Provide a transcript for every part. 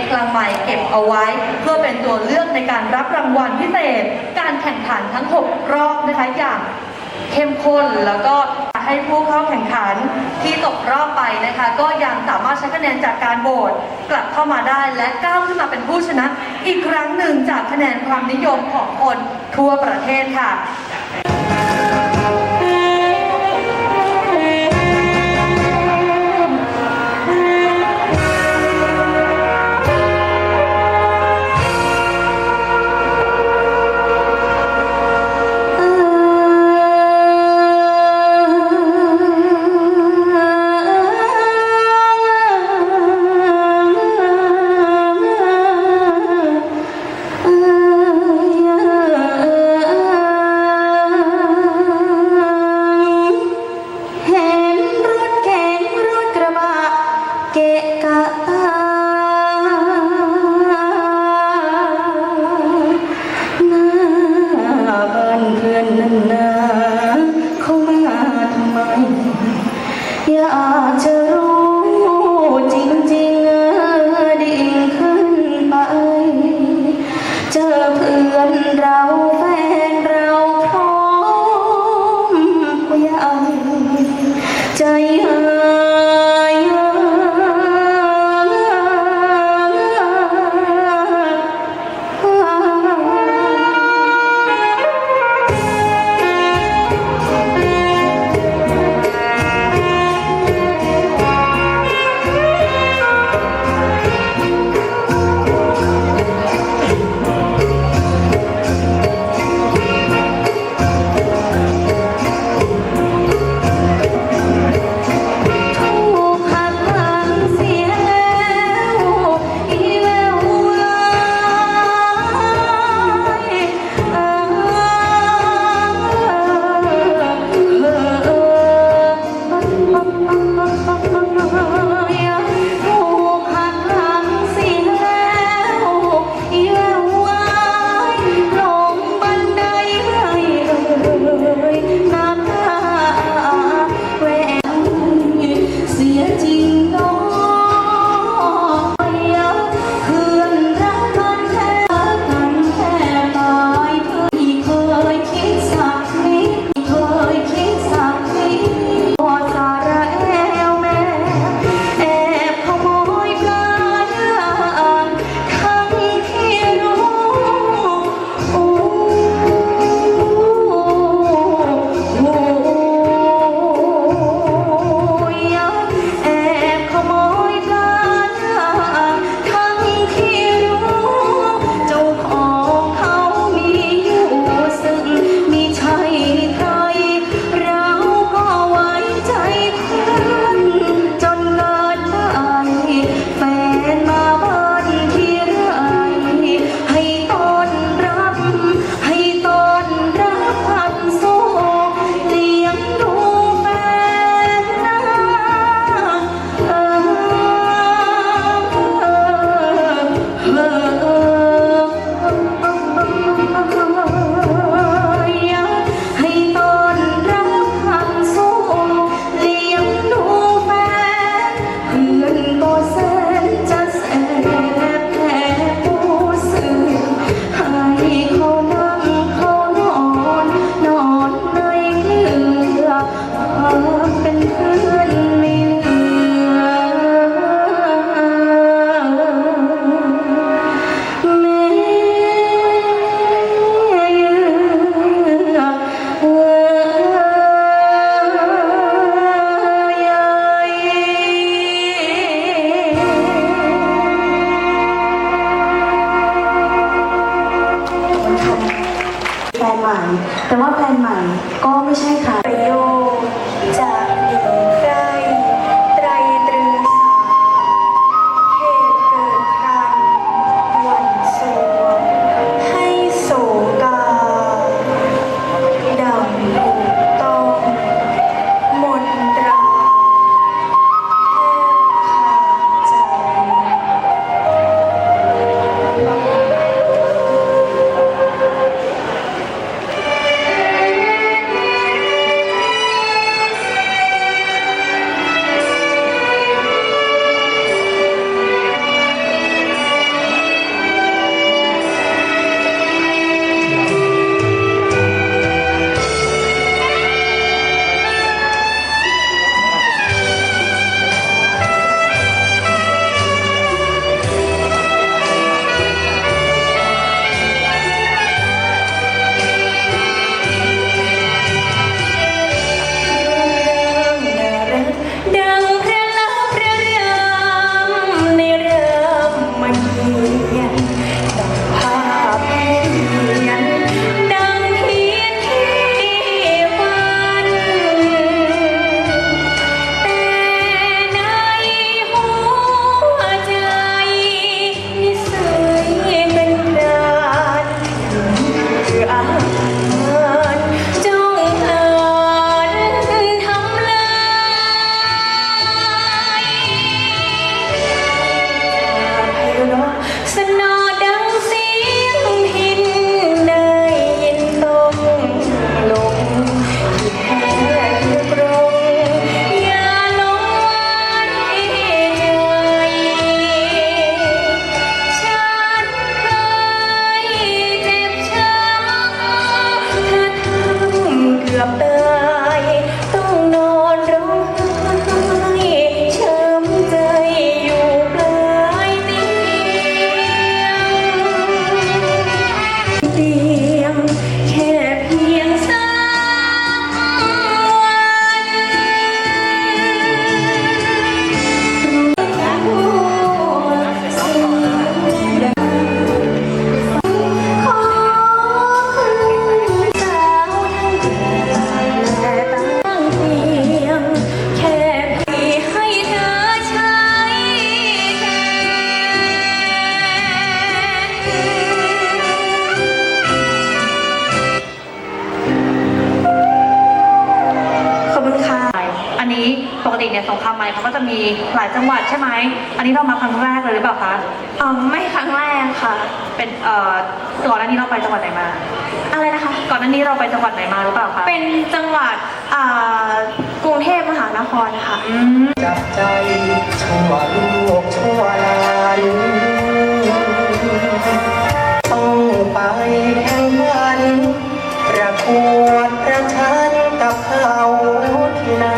ขกลังใหม่เก็บเอาไว้ เพื่อเป็นตัวเลือกในการรับรางวัลพิเศษ การแข่งขันทั้ง 6 รอบนะคะอย่างเข้มข้นแล้วก็ให้ผู้เข้าแข่งขันที่ตกรอบไปนะคะ ก็ยังสามารถใช้คะแนนจากการโหวตกลับเข้ามาได้และก้าวขึ้นมาเป็นผู้ชนะ อีกครั้งหนึ่งจากคะแนนความนิยมของคนทั่วประเทศค่ะ আছে สงครามไม้เขาก็จะมีหลายจังหวัดใช่ไหม อันนี้เรามาครั้งแรกเลยหรือเปล่าคะเออไม่ครั้งแรกค่ะ เป็นเอ่อก่อนหน้านี้เราไปจังหวัดไหนมา อะไรนะคะ ก่อนหน้านี้เราไปจังหวัดไหนมาหรือเปล่าคะเป็นจังหวัดอ่ากรุงเทพมหานครค่ะ อืมจับใจชั่วลูกชั่วหลานต้องไปแข่งขันประกวดประชันกับเขาที่นั้น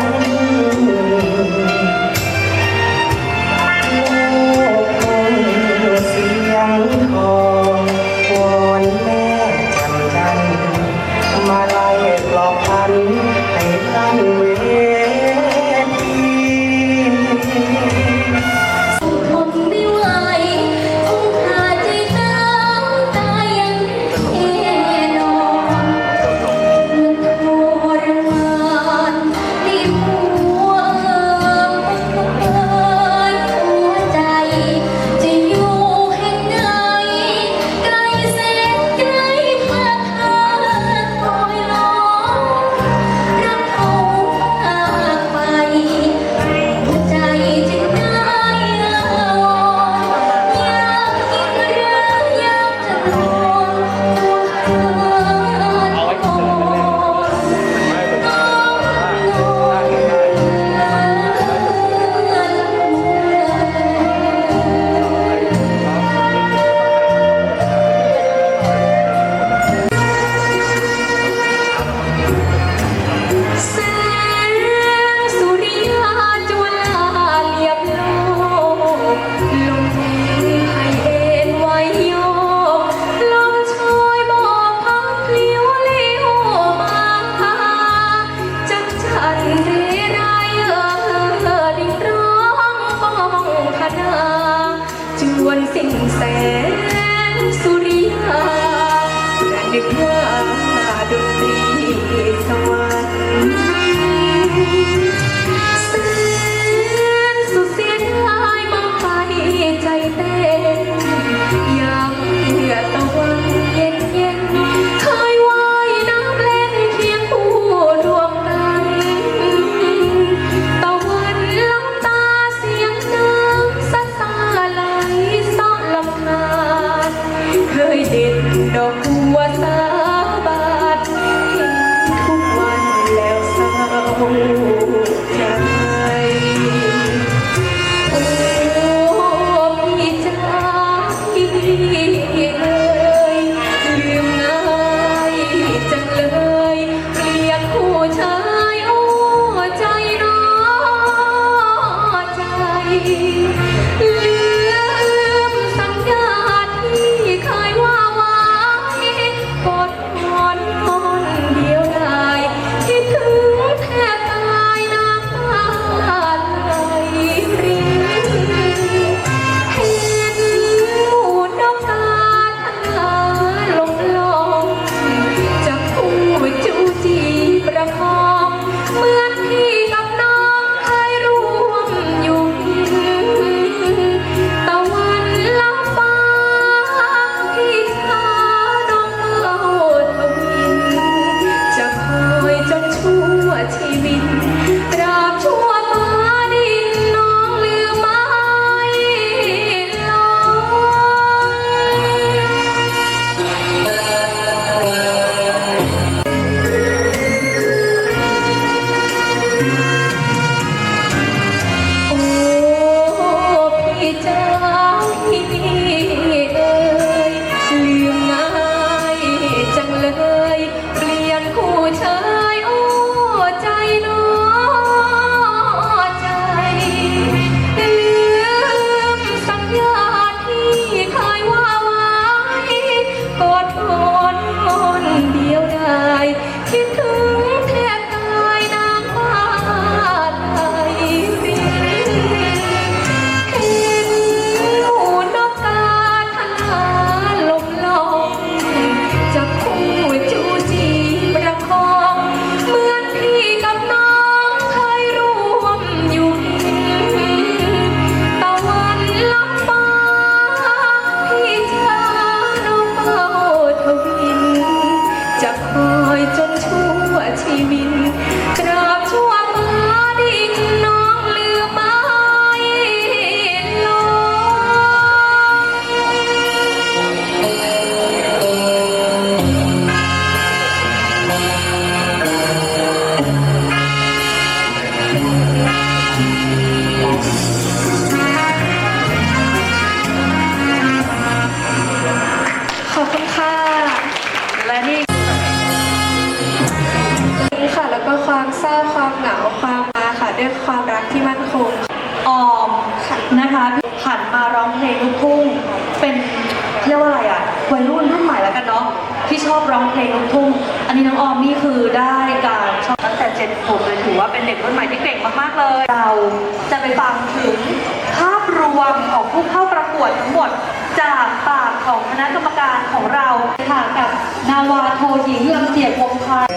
ผมเลยถือว่าเป็นเด็กรุ่นใหม่ที่เก่งมากๆเลย เราจะไปฟังถึงภาพรวมของผู้เข้าประกวดทั้งหมด จากปากของคณะกรรมการของเราค่ะกับนาวาโทหญิงลำเสียบวงพาย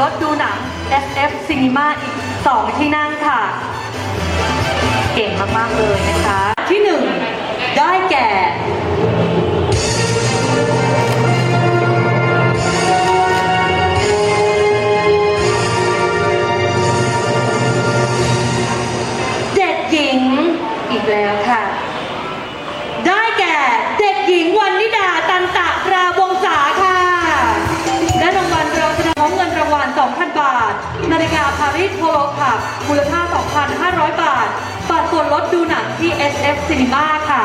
รถดูหนัง FF Cinema อีก 2 ที่นั่งค่ะ เก่งมากๆเลยนะคะ ที่ 1 ได้แก่แล้วค่ะ ได้แก่เด็กหญิงวัน นาฬิกาพาริสโทโลค่ะมูลค่า 2,500 บาทปัดรส่วนลดดูหนังที่ SF Cinema ค่ะ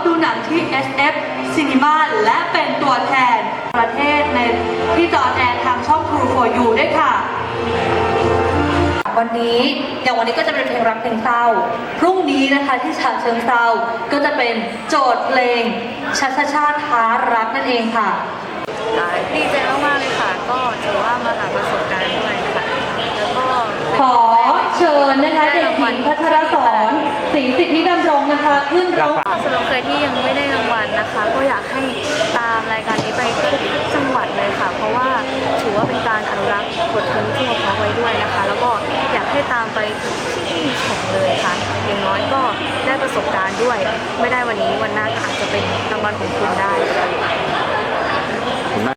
ดดูหนังที่ SF Cinema และเป็นตัวแทนประเทศในที่จอแอร์ทางช่อง True for You ด้วยค่ะ วันนี้อย่างวันนี้ก็จะเป็นเพลงรักเพลงเศร้า พรุ่งนี้นะคะที่ฉะเชิงเศร้าก็จะเป็นโจทย์เพลงชาชาชาท้ารักนั่นเองค่ะ ดีใจมากๆเลยค่ะ ก็ถือว่ามาหาประสบการณ์ด้วยค่ะ แล้วก็ขอเชิญนะคะเด็กหญิงพัทรสอนศ รีสิทธิดำรงนะคะ ขึ้นร้องสำหรับใครที่ยังไม่ได้รางวัลนะคะ ก็อยากให้ตามรายการนี้ไปทุกจังหวัดเลยค่ะ เพราะว่าถือว่าเป็นการอนุรักษ์บทเพลงที่เราเพาะไว้ด้วยนะคะ แล้วก็อยากให้ตามไปทุกที่แข่งเลยค่ะ อย่างน้อยก็ได้ประสบการณ์ด้วย ไม่ได้วันนี้วันหน้าก็อาจจะเป็นรางวัลของคุณได้ค่ะ